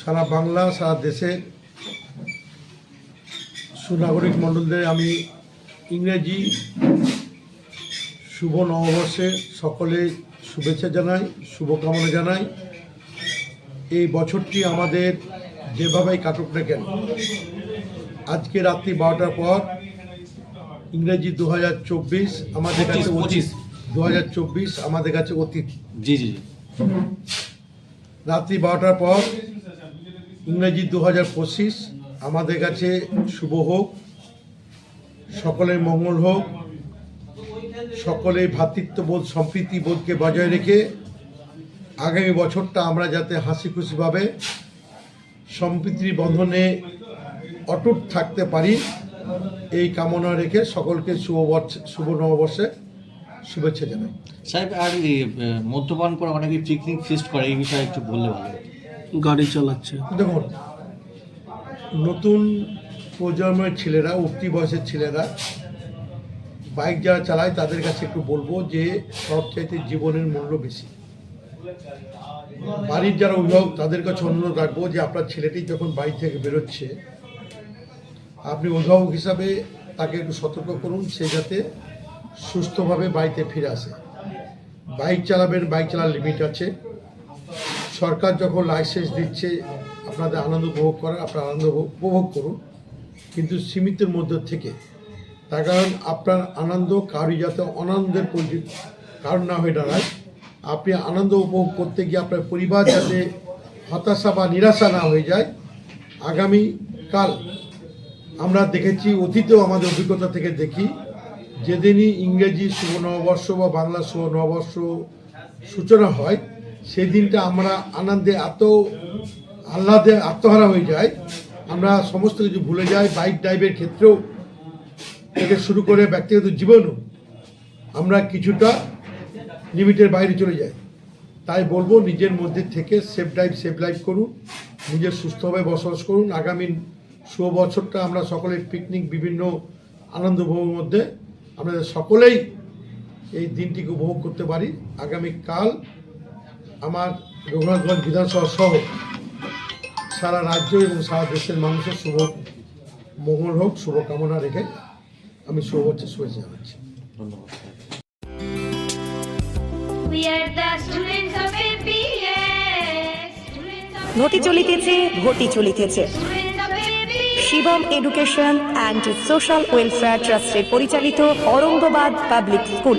সারা বাংলা সারা দেশের সুনাগরিক মণ্ডলদের আমি ইংরেজি শুভ নববর্ষে সকলে শুভেচ্ছা জানাই শুভকামনা জানাই। এই বছরটি আমাদের যেভাবেই কাটুক না কেন আজকে রাত্রি বারোটার পর ইংরেজি দু হাজার চব্বিশ আমাদের কাছে অতীত দু হাজার চব্বিশ আমাদের কাছে অতীত। জি জি। রাত্রি বারোটার পর ইংরেজি দু হাজার পঁচিশ আমাদের কাছে শুভ হোক, সকলের মঙ্গল হোক, সকলের ভ্রাতৃত্ববোধ সম্প্রীতিবোধকে বজায় রেখে আগামী বছরটা আমরা যাতে হাসি খুশিভাবে সম্প্রীতির বন্ধনে অটুট থাকতে পারি, এই কামনা রেখে সকলকে শুভ শুভ নববর্ষে শুভেচ্ছা জানাই সাহেব, আর মদ্যপান করে অনেকে পিকনিক ফিস্ট করে, এই বিষয়ে একটু বললে ভালো। গাড়ি চালাচ্ছে। দেখুন, নতুন প্রজন্মের ছেলেরা, উঠতি বয়সের ছেলেরা, বাইক যারা চালায়, তাদের কাছে একটু বলব যে, সবচাইতে জীবনের মূল্য বেশি। বাড়ির যারা অভিভাবক, তাদের কাছে অনুরোধ রাখব যে, আপনার ছেলেটি যখন বাড়ি থেকে বেরোচ্ছে, আপনি অভিভাবক হিসাবে তাকে একটু সতর্ক করুন, সে যাতে সুস্থভাবে বাড়িতে ফিরে আসে। বাইক চালাবেন, বাইক চালার লিমিট আছে। সরকার যখন লাইসেন্স দিচ্ছে, আপনাদের আনন্দ উপভোগ করার আপনার আনন্দ উপভোগ করুন, কিন্তু সীমিতের মধ্যে থেকে। তার কারণ আপনার আনন্দ কারোর যাতে অনন্দের পরি- কারণ না হয়ে দাঁড়ায়। আপনি আনন্দ উপভোগ করতে গিয়ে আপনার পরিবার যাতে হতাশা বা নিরাশা না হয়ে যায় আগামী কাল আমরা দেখেছি, অতীতেও আমাদের অভিজ্ঞতা থেকে দেখি, যেদিনই ইংরেজি শুভ নববর্ষ বা বাংলা শুভ নববর্ষ সূচনা হয় সেই দিনটা আমরা আনন্দে এত আহ্লাদে আত্মহারা হয়ে যায় আমরা সমস্ত কিছু ভুলে যাই বাইক ড্রাইভের ক্ষেত্রেও থেকে শুরু করে ব্যক্তিগত জীবনও আমরা কিছুটা লিমিটের বাইরে চলে যাই। তাই বলব নিজের মধ্যে থেকে সেফ ড্রাইভ সেফ লাইফ করুন, নিজের সুস্থভাবে বসবাস করুন। আগামী শুভ বছরটা আমরা সকলে পিকনিক বিভিন্ন আনন্দ উপভোগের মধ্যে আমাদের সকলেই এই দিনটিকে উপভোগ করতে পারি। আগামীকাল আমার রঘুনাথগঞ্জ বিধানসভা সহ সারা রাজ্য এবং সারা দেশের মানুষের শুভ মঙ্গল হোক শুভকামনা রেখে আমি শুভ বছর শুভেচ্ছা জানাচ্ছি। ধন্যবাদ ঘটি চলিতেছে ঘটি চলিতেছে. Shivam education and social welfare ট্রাস্টের পরিচালিত অরঙ্গবাদ পাবলিক স্কুল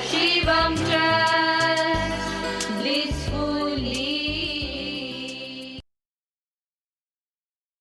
спасибо.